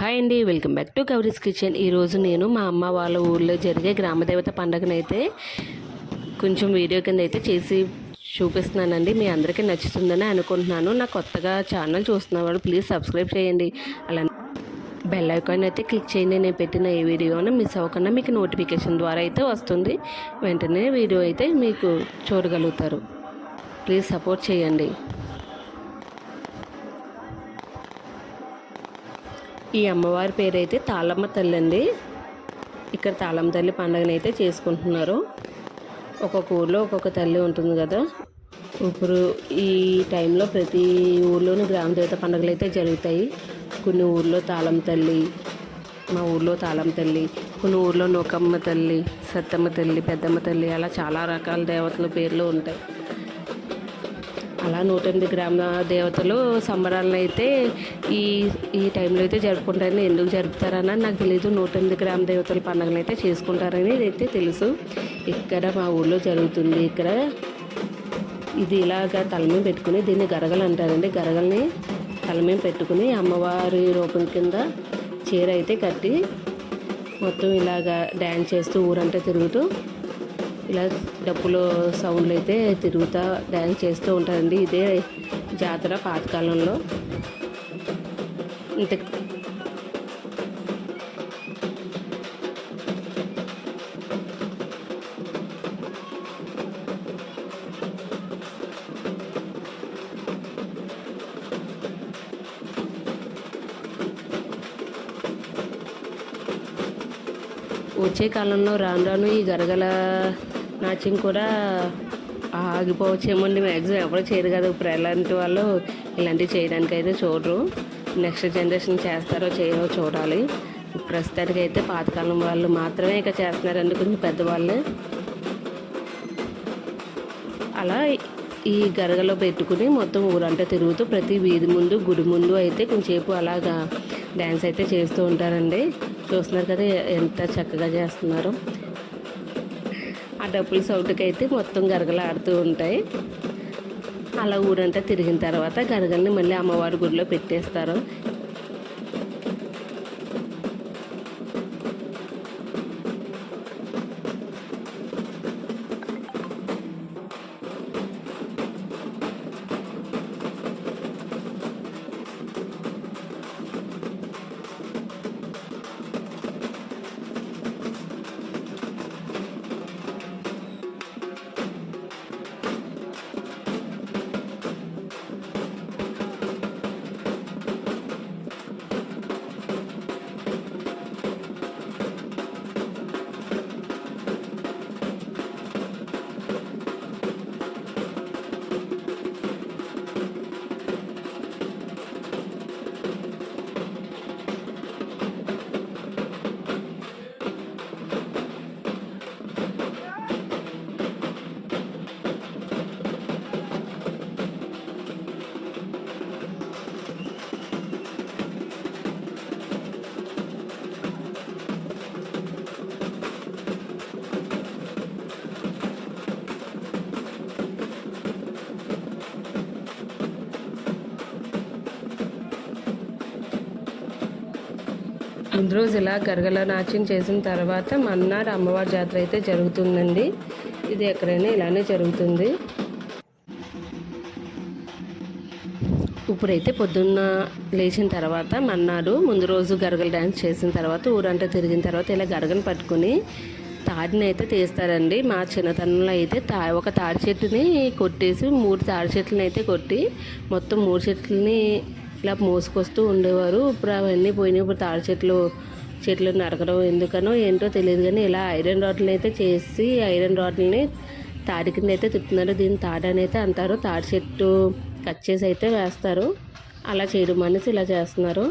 Hi అండి welcome back to Gowri's kitchen. ఈరోజు నేను మా అమ్మ వాళ్ళ ఊళ్ళో జరిగే గ్రామదేవత పండుగనైతే కొంచెం వీడియో కింద అయితే చేసి చూపిస్తున్నానండి. మీ అందరికీ నచ్చుతుందని అనుకుంటున్నాను. నా కొత్తగా ఛానల్ చూస్తున్న వాళ్ళు ప్లీజ్ సబ్స్క్రైబ్ చేయండి. అలా బెల్ ఐకాన్ అయితే క్లిక్ చేయండి. నేను పెట్టిన ఏ వీడియోను మిస్ అవ్వకుండా మీకు నోటిఫికేషన్ ద్వారా అయితే వస్తుంది. వెంటనే వీడియో అయితే మీకు చూడగలుగుతారు. ప్లీజ్ సపోర్ట్ చేయండి. ఈ అమ్మవారి పేరైతే తాళమ్మ తల్లి అండి ఇక్కడ తాళమ్మ తల్లి పండుగను అయితే చేసుకుంటున్నారు. ఒక్కొక్క ఊర్లో ఒక్కొక్క తల్లి ఉంటుంది కదా. ఇప్పుడు ఈ టైంలో ప్రతి ఊర్లోని గ్రామ దేవత పండుగలు అయితే జరుగుతాయి. కొన్ని ఊర్లో తాళం తల్లి మా ఊర్లో తాళం తల్లి కొన్ని ఊర్లో నూకమ్మ తల్లి సత్తమ్మ తల్లి పెద్దమ్మ తల్లి అలా చాలా రకాల దేవతల పేర్లు ఉంటాయి. అలా నూట ఎనిమిది గ్రామ దేవతలు సంబరాలను అయితే ఈ ఈ టైంలో అయితే జరుపుకుంటారని ఎందుకు జరుపుతారని నాకు తెలియదు నూట ఎనిమిది గ్రామ దేవతల పండుగను అయితే చేసుకుంటారని అయితే తెలుసు. ఇక్కడ మా ఊళ్ళో జరుగుతుంది. ఇక్కడ ఇది ఇలాగ తలమేం పెట్టుకుని దీన్ని గరగలు అంటారండి. గరగల్ని తలమేం పెట్టుకుని అమ్మవారి రూపం కింద చీర అయితే కట్టి మొత్తం ఇలాగా డ్యాన్స్ చేస్తూ ఊరంతా తిరుగుతూ ఇలా డప్పులు సౌండ్లు అయితే తిరుగుతూ డ్యాన్స్ చేస్తూ ఉంటారండి. ఇదే జాతర పాతకాలంలో. ఇంత వచ్చే కాలంలో రాను రాను ఈ గరగల నాట్యం కూడా ఆగిపోవచ్చేమోండి మ్యాక్సిమం ఎవరు చేయరు కదా. ఇప్పుడు ఎలాంటి వాళ్ళు ఇలాంటివి చేయడానికి అయితే చూడరు. నెక్స్ట్ జనరేషన్ చేస్తారో చేయరో చూడాలి. ప్రస్తుతానికి అయితే పాతకాలం వాళ్ళు మాత్రమే ఇక చేస్తున్నారండి కొంచెం పెద్దవాళ్ళు. అలా ఈ గరగలో పెట్టుకుని మొత్తం ఊరంతా తిరుగుతూ ప్రతి వీధి ముందు గుడి ముందు అయితే కొంచెంసేపు అలాగా డ్యాన్స్ అయితే చేస్తూ ఉంటారండి. చూస్తున్నారు కదా ఎంత చక్కగా చేస్తున్నారు. డప్పుల సౌండ్కి అయితే మొత్తం గరగలు ఆడుతూ ఉంటాయి. అలా ఊరంతా తిరిగిన తర్వాత గరగల్ని మళ్ళీ అమ్మవారి గుడిలో పెట్టేస్తారు. ముందు రోజు ఇలా గరగల నాట్యం చేసిన తర్వాత మన్నాడు అమ్మవారి జాతర అయితే జరుగుతుందండి. ఇది ఎక్కడైనా ఇలానే జరుగుతుంది. ఇప్పుడైతే పొద్దున్న లేచిన తర్వాత మన్నాడు ముందు రోజు గరగల డ్యాన్స్ చేసిన తర్వాత ఊరంతా తిరిగిన తర్వాత ఇలా గరగను పట్టుకుని తాడిని అయితే తీస్తారండి. మా చిన్నతనంలో అయితే తా ఒక తాడి చెట్టుని కొట్టేసి మూడు తాడి చెట్లని అయితే కొట్టి మొత్తం మూడు చెట్లని ఇలా మోసుకొస్తూ ఉండేవారు. ఇప్పుడు అవన్నీ పోయినాయి. ఇప్పుడు తాడి చెట్లు చెట్లు నరకడం ఎందుకనో ఏంటో తెలియదు కానీ ఇలా ఐరన్ రాడ్లను అయితే చేసి ఐరన్ రాడ్లని తాడి కింద అయితే తిప్పుతున్నారు. దీన్ని తాడని అయితే అంటారు. తాడి చెట్టు కట్ చేసి అయితే వేస్తారు. అలా చేయడం అనేసి ఇలా చేస్తున్నారు.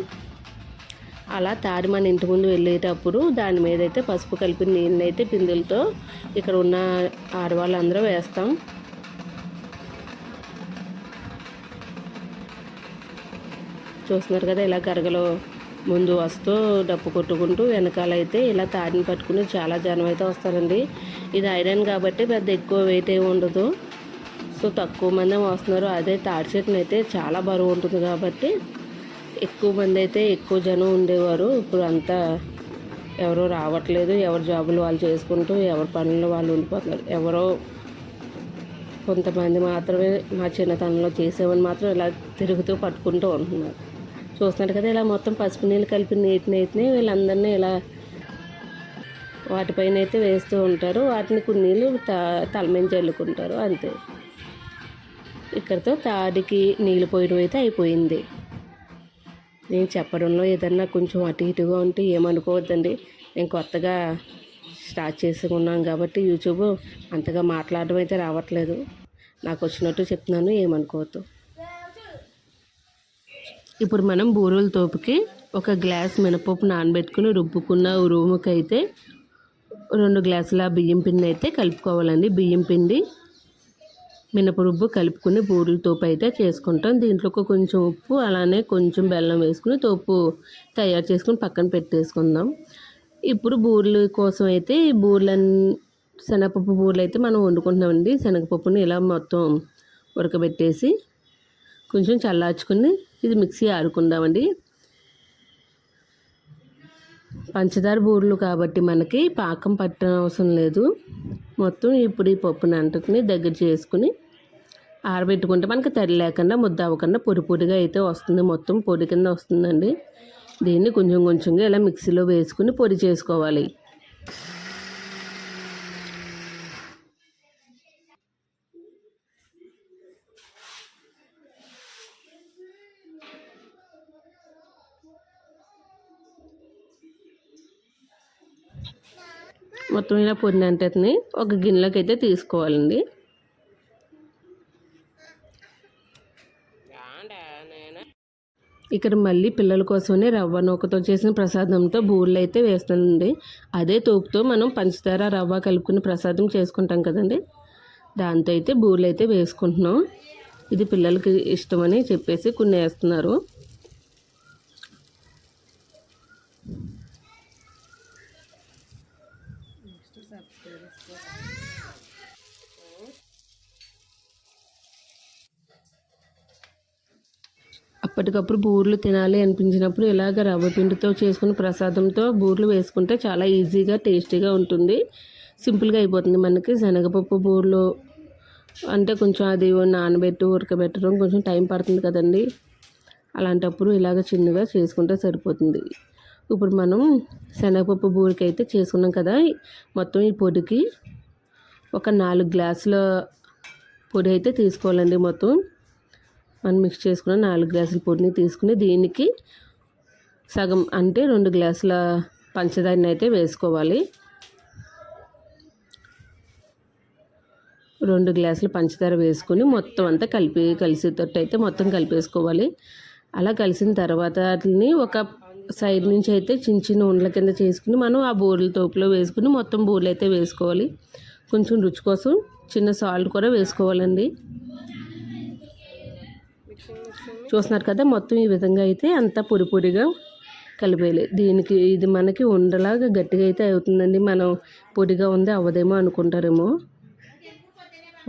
అలా తాడి మన ఇంటి ముందు వెళ్ళేటప్పుడు దాని మీద అయితే పసుపు కలిపి నీళ్ళు అయితే పిందులతో ఇక్కడ ఉన్న ఆడవాళ్ళందరూ వేస్తాం. చూస్తున్నారు కదా ఇలా గరగలో ముందు వస్తూ డప్పు కొట్టుకుంటూ వెనకాల అయితే ఇలా తాడిని పట్టుకుని చాలా జనం అయితే వస్తారండి. ఇది ఐరన్ కాబట్టి పెద్ద ఎక్కువ వెయిట్ ఏమి ఉండదు. సో తక్కువ మంది వస్తున్నారు అదే తాడి చెట్టుని అయితే చాలా బరువు ఉంటుంది కాబట్టి ఎక్కువ మంది అయితే ఎక్కువ జనం ఉండేవారు. ఇప్పుడు అంతా ఎవరు రావట్లేదు. ఎవరి జాబులు వాళ్ళు చేసుకుంటూ ఎవరి పనులు వాళ్ళు ఉండిపోతున్నారు. ఎవరో కొంతమంది మాత్రమే మా చిన్నతనంలో చేసేవని మాత్రం ఇలా తిరుగుతూ పట్టుకుంటూ ఉంటున్నారు. చూస్తున్నారు కదా ఇలా మొత్తం పసుపు నీళ్ళు కలిపి నీటిని అయితేనే వీళ్ళందరినీ ఇలా వాటిపైన అయితే వేస్తూ ఉంటారు. వాటిని కొన్ని నీళ్ళు త తలమని చల్లుకుంటారు అంతే. ఇక్కడితో తాడికి నీళ్ళు పోయడం అయితే అయిపోయింది. నేను చెప్పడంలో ఏదన్నా కొంచెం అటు ఇటుగా ఉంటే ఏమనుకోవద్దండి. నేను కొత్తగా స్టార్ట్ చేసుకున్నాను కాబట్టి యూట్యూబ్ అంతగా మాట్లాడడం అయితే రావట్లేదు. నాకు వచ్చినట్టు చెప్తున్నాను ఏమనుకోవద్దు. ఇప్పుడు మనం బూరెల తోపుకి ఒక గ్లాస్ మినపప్పు నానబెట్టుకుని రుబ్బుకున్న రూముకి అయితే రెండు గ్లాసుల బియ్యం పిండి అయితే కలుపుకోవాలండి. బియ్యం పిండి మినపరుబ్బు కలుపుకుని బూరెల తోపు అయితే చేసుకుంటాం. దీంట్లో కొంచెం ఉప్పు అలానే కొంచెం బెల్లం వేసుకుని తోపు తయారు చేసుకుని పక్కన పెట్టేసుకుందాం. ఇప్పుడు బూరెలు కోసం అయితే ఈ శనగపప్పు బూరెలు అయితే మనం వండుకుంటున్నామండి. శనగపప్పుని ఇలా మొత్తం ఉడకబెట్టేసి కొంచెం చల్లార్చుకుని ఇది మిక్సీ ఆడుకుందామండి. పంచదార బూరెలు కాబట్టి మనకి పాకం పట్టడం అవసరం లేదు. మొత్తం ఇప్పుడు ఈ పప్పుని అంటుకుని దగ్గర చేసుకుని ఆరబెట్టుకుంటే మనకి తడి లేకుండా ముద్ద అవ్వకుండా పొడి పొడిగా అయితే వస్తుంది. మొత్తం పొడి కింద వస్తుందండి. దీన్ని కొంచెం కొంచెంగా ఇలా మిక్సీలో వేసుకుని పొడి చేసుకోవాలి. మొత్తం ఇలా పొడిని ఒక గిన్నెలోకి అయితే తీసుకోవాలండి. ఇక్కడ మళ్ళీ పిల్లల కోసమే రవ్వ నూకతో చేసిన ప్రసాదంతో బూరెలు అయితే వేస్తానండి. అదే తోపుతో మనం పంచదార రవ్వ కలుపుకుని ప్రసాదం చేసుకుంటాం కదండి. దాంతో అయితే బూరెలు అయితే వేసుకుంటున్నాం. ఇది పిల్లలకి ఇష్టమని చెప్పేసి కొన్ని వేస్తున్నారు. అప్పటికప్పుడు బూర్లు తినాలి అనిపించినప్పుడు ఇలాగ రవ్వ పిండితో చేసుకుని ప్రసాదంతో బూర్లు వేసుకుంటే చాలా ఈజీగా టేస్టీగా ఉంటుంది. సింపుల్గా అయిపోతుంది మనకి. శనగపప్పు బూర్లు అంటే కొంచెం అది నానబెట్టి ఉడకబెట్టడం కొంచెం టైం పడుతుంది కదండి. అలాంటప్పుడు ఇలాగ చిన్నగా చేసుకుంటే సరిపోతుంది. ఇప్పుడు మనం శనగపప్పు బూరికి అయితే చేసుకున్నాం కదా. మొత్తం ఈ పొడికి ఒక నాలుగు గ్లాసుల పొడి అయితే తీసుకోవాలండి మొత్తం. మనం మిక్స్ చేసుకున్న నాలుగు గ్లాసుల పొడిని తీసుకుని దీనికి సగం అంటే రెండు గ్లాసుల పంచదారని అయితే వేసుకోవాలి. రెండు గ్లాసులు పంచదార వేసుకుని మొత్తం అంతా కలిపి కలిసేటట్టు అయితే మొత్తం కలిపేసుకోవాలి. అలా కలిసిన తర్వాత వాటిని ఒక సైడ్ నుంచి అయితే చిన్న చిన్న ఉండల కింద చేసుకుని మనం ఆ బూరెల తోపులో వేసుకుని మొత్తం బూరెలు అయితే వేసుకోవాలి. కొంచెం రుచి కోసం చిన్న సాల్ట్ కూడా వేసుకోవాలండి. చూస్తున్నారు కదా మొత్తం ఈ విధంగా అయితే అంతా పొడి పొడిగా కలిపేయాలి. దీనికి ఇది మనకి ఉండలాగా గట్టిగా అయితే అవుతుందండి. మనం పొడిగా ఉంది అవ్వదేమో అనుకుంటారేమో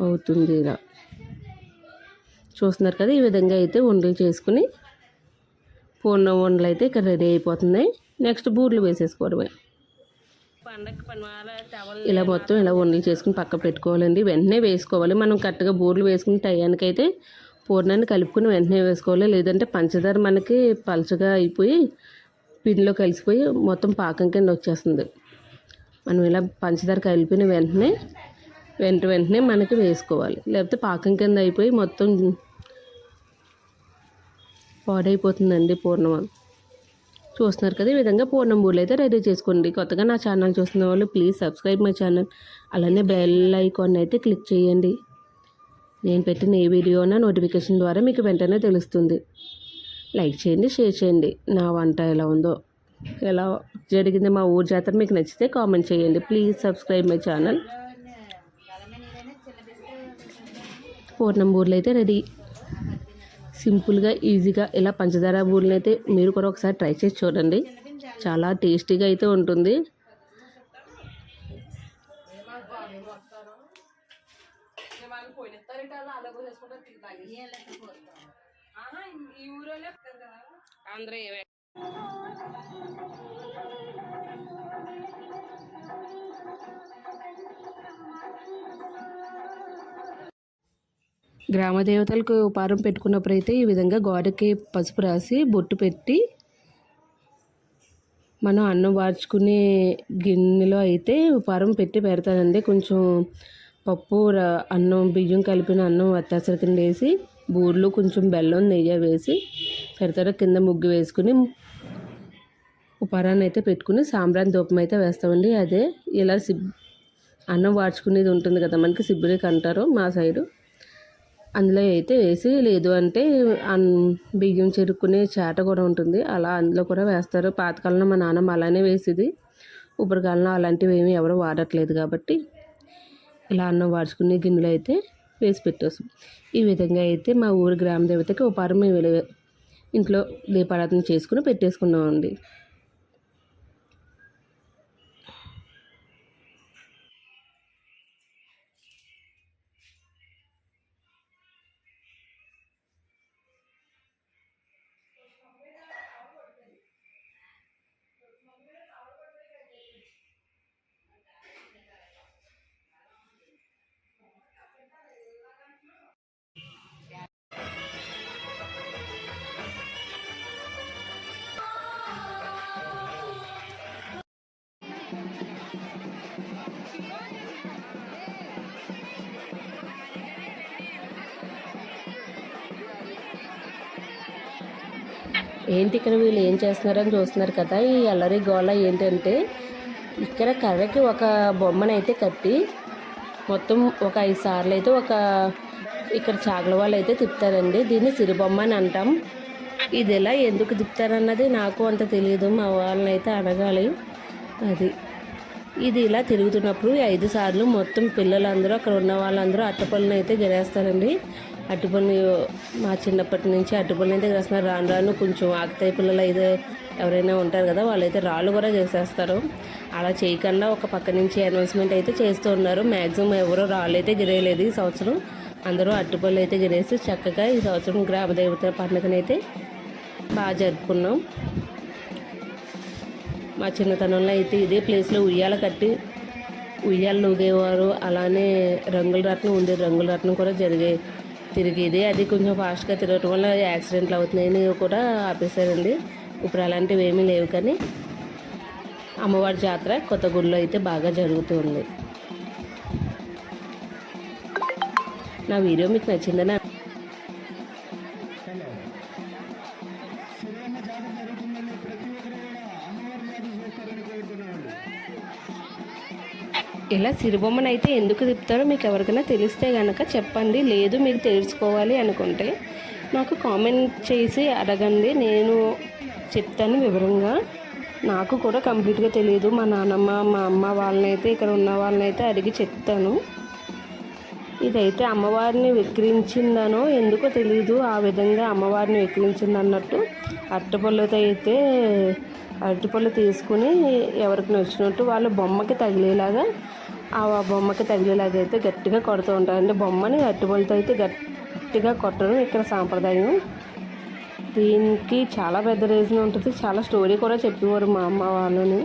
అవుతుంది ఇలా. చూస్తున్నారు కదా ఈ విధంగా అయితే ఉండలు చేసుకుని పూర్ణ ఉండలు అయితే ఇక్కడ రెడీ అయిపోతున్నాయి. నెక్స్ట్ బూర్లు వేసేసుకోవడమే. ఇలా మొత్తం ఇలా ఉండలు చేసుకుని పక్క పెట్టుకోవాలండి. వెంటనే వేసుకోవాలి. మనం కరెక్ట్గా బూర్లు వేసుకుని టయానికైతే పూర్ణాన్ని కలుపుకొని వెంటనే వేసుకోవాలి. లేదంటే పంచదార మనకి పలుచగా అయిపోయి పిండిలో కలిసిపోయి మొత్తం పాకం కింద వచ్చేస్తుంది. మనం ఇలా పంచదార కలిపిన వెంటనే వెంట వెంటనే మనకి వేసుకోవాలి. లేకపోతే పాకం కింద అయిపోయి మొత్తం పాడైపోతుందండి పూర్ణం చూస్తున్నారు కదా ఈ విధంగా పూర్ణం బూరెలు అయితే రెడీ చేసుకోండి. కొత్తగా నా ఛానల్ చూస్తున్న వాళ్ళు ప్లీజ్ సబ్స్క్రైబ్ మై ఛానల్. అలానే బెల్ ఐకాన్ అయితే క్లిక్ చేయండి. నేను పెట్టిన ఏ వీడియో నోటిఫికేషన్ ద్వారా మీకు వెంటనే తెలుస్తుంది. లైక్ చేయండి షేర్ చేయండి. నా వంట ఎలా ఉందో ఎలా జరిగింది మా ఊరు జాతర మీకు నచ్చితే కామెంట్ చేయండి. Please subscribe my channel. పూర్ణం బూర్లు అయితే రెడీ. సింపుల్గా ఈజీగా ఇలా పంచదార బూరెలు అయితే మీరు కూడా ఒకసారి ట్రై చేసి చూడండి. చాలా టేస్టీగా అయితే ఉంటుంది. అందరూ గ్రామ దేవతలకు ఉపారం పెట్టుకున్నప్పుడు అయితే ఈ విధంగా గోడకి పసుపు రాసి బొట్టు పెట్టి మనం అన్నం వార్చుకునే గిన్నెలో అయితే ఉపారం పెట్టి పెడతానండి. కొంచెం పప్పు అన్నం బియ్యం కలిపిన అన్నం వత్తాసర కింద వేసి బూరెలు కొంచెం బెల్లం నెయ్యి వేసి పెడతారు కింద ముగ్గు వేసుకుని ఉపారాన్ని అయితే పెట్టుకుని సాంబ్రాన్ ధూపం అయితే వేస్తామండి. అదే ఇలా సిబ్ అన్నం వార్చుకునేది ఉంటుంది కదా మనకి సిబ్బిరికి అంటారు మా సైడు. అందులో అయితే వేసి లేదు అంటే అన్- బియ్యం చెరుక్కునే చేట కూడా ఉంటుంది. అలా అందులో కూడా వేస్తారు. పాతకాలంలో మా నాన్నమ్మ అలానే వేసేది. ఇప్పుడు కాలంలో అలాంటివి ఏమీ ఎవరు వాడట్లేదు కాబట్టి. ఇలా అన్నం వాడుచుకునే గిన్నెలో అయితే వేసి పెట్టేస్తాం. ఈ విధంగా అయితే మా ఊరి గ్రామ దేవతకి ఉపారం మేము ఇంట్లో దీపారాధన చేసుకుని పెట్టేసుకున్నామండి. ఏంటి ఇక్కడ వీళ్ళు ఏం చేస్తున్నారని చూస్తున్నారు కదా ఈ అల్లరి గోళ ఏంటంటే ఇక్కడ కర్రకి ఒక బొమ్మను అయితే కట్టి మొత్తం ఒక ఐదు సార్లు అయితే ఒక ఇక్కడ చాకల వాళ్ళు అయితే తిప్పుతారండి. దీన్ని సిరిబొమ్మ అని అంటాం. ఇది ఎలా ఎందుకు తిప్పుతారన్నది నాకు అంత తెలియదు మా వాళ్ళని అయితే అడగాలి. అది. ఇది ఇలా తిరుగుతున్నప్పుడు ఐదు సార్లు మొత్తం పిల్లలందరూ అక్కడ ఉన్న వాళ్ళందరూ అట్టపళ్ళని అయితే గెలేస్తారండి అట్టుపల్లి మా చిన్నప్పటి నుంచి అట్టుపల్లి అయితే గిరేస్తున్నారు రాను రాను కొంచెం ఆకుతాయి పిల్లలు అయితే ఎవరైనా ఉంటారు కదా వాళ్ళైతే రాళ్ళు కూడా చేసేస్తారు. అలా చేయకుండా ఒక పక్క నుంచి అనౌన్స్మెంట్ అయితే చేస్తూ ఉన్నారు. మ్యాక్సిమం ఎవరో రాళ్ళు అయితే గిరేయలేదు ఈ సంవత్సరం. అందరూ అరటిపళ్ళు అయితే గిరేసి చక్కగా ఈ సంవత్సరం గ్రామ దేవత పండుగనైతే బాగా జరుపుకున్నాం. మా చిన్నతనంలో అయితే ఇదే ప్లేస్లో ఉయ్యాల కట్టి ఉయ్యాలు ఊగేవారు అలానే రంగుల రత్నం ఉంది. రంగుల రత్నం కూడా జరిగే తిరిగేది. అది కొంచెం ఫాస్ట్గా తిరగటం వల్ల యాక్సిడెంట్లు అవుతున్నాయని కూడా ఆపేశారండి ఇప్పుడు అలాంటివి ఏమీ లేవు కానీ అమ్మవారి జాతర కొత్త గుడిలో అయితే బాగా జరుగుతుంది. నా వీడియో మీకు నచ్చిందని ఇలా సిరిబొమ్మను అయితే ఎందుకు తిప్పుతారో మీకు ఎవరికైనా తెలిస్తే కనుక చెప్పండి. లేదు మీకు తెలుసుకోవాలి అనుకుంటే నాకు కామెంట్ చేసి అడగండి. నేను చెప్తాను వివరంగా. నాకు కూడా కంప్లీట్గా తెలియదు మా నాన్నమ్మ మా అమ్మ వాళ్ళనైతే ఇక్కడ ఉన్న వాళ్ళనైతే అడిగి చెప్తాను. ఇదైతే అమ్మవారిని విక్రించిందనో ఎందుకో తెలియదు ఆ విధంగా అమ్మవారిని విక్రించింది అన్నట్టు అరటిపళ్ళతో అయితే అరటిపళ్ళు తీసుకుని ఎవరికి నచ్చినట్టు వాళ్ళు బొమ్మకి తగిలేలాగా ఆ బొమ్మకి తగిలేలాగా అయితే గట్టిగా కొడుతూ ఉంటారు అంటే బొమ్మని అట్టుబడితో అయితే గట్టిగా కొట్టడం ఇక్కడ సాంప్రదాయం. దీనికి చాలా పెద్ద రీజన్ ఉంటుంది. చాలా స్టోరీ కూడా చెప్పేవారు మా అమ్మ వాళ్ళని.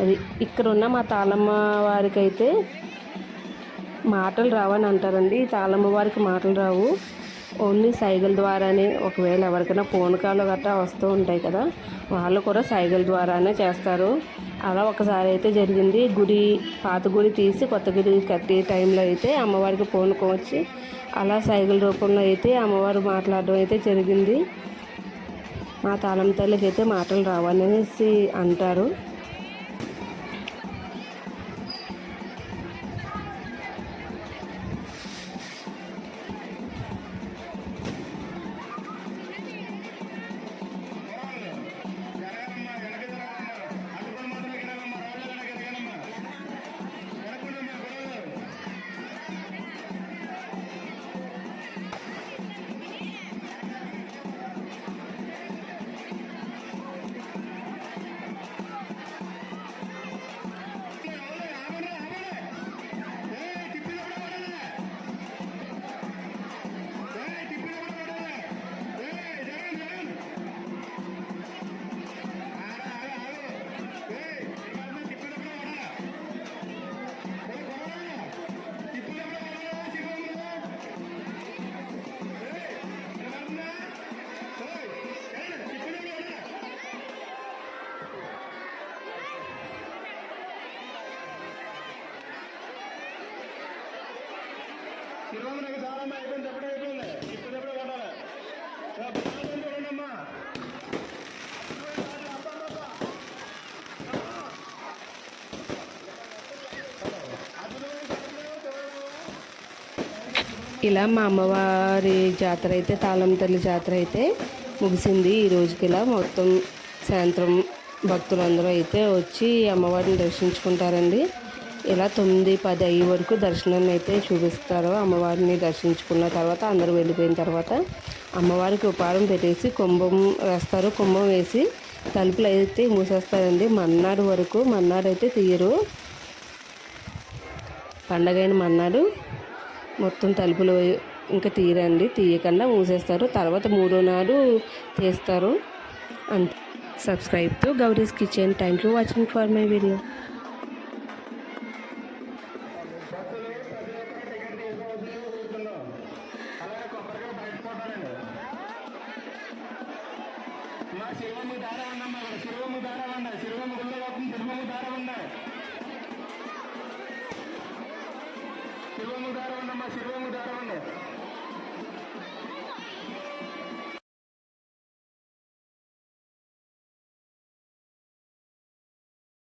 అది ఇక్కడ ఉన్న మా తాళమ్మ వారికి అయితే మాటలు రావని అంటారండి. ఈ తాళమ్మ వారికి మాటలు రావు. ఓన్లీ సైగల ద్వారానే ఒకవేళ ఎవరికైనా ఫోన్ కాల్ గట్రా వస్తూ ఉంటాయి కదా వాళ్ళు కూడా సైగల ద్వారానే చేస్తారు. అలా ఒకసారి అయితే జరిగింది. గుడి పాత గుడి తీసి కొత్త గుడి కట్టే టైంలో అయితే అమ్మవారికి ఫోన్ వచ్చి అలా సైగల రూపంలో అయితే అమ్మవారు మాట్లాడడం అయితే జరిగింది. మా తాళం తల్లికి అయితే మాటలు రావనేసి అంటారు. అయిపోయింది ఎప్పుడు అయిపోయింది. ఇప్పుడు ఎప్పుడు కొట్టాలి చూడండి అమ్మా. ఇలా మా అమ్మవారి జాతర అయితే తాళం తల్లి జాతర అయితే ముగిసింది. ఈ రోజుకి ఇలా మొత్తం సాయంత్రం భక్తులందరూ అయితే వచ్చి అమ్మవారిని దర్శించుకుంటారండి. ఇలా తొమ్మిది పది అయ్యే వరకు దర్శనాన్ని అయితే చూపిస్తారు అమ్మవారిని దర్శించుకున్న తర్వాత అందరూ వెళ్ళిపోయిన తర్వాత అమ్మవారికి ఉపారం పెట్టేసి కుంభం వేస్తారు. కుంభం వేసి తలుపులు అయితే మూసేస్తారండి. మన్నాడు వరకు మన్నాడు అయితే తీయరు. పండగైన మన్నాడు మొత్తం తలుపులు ఇంకా తీరండి తీయకుండా మూసేస్తారు. తర్వాత మూడో నాడు తీస్తారు. అంతే. Subscribe to Gowri's kitchen. Thank you watching for my video.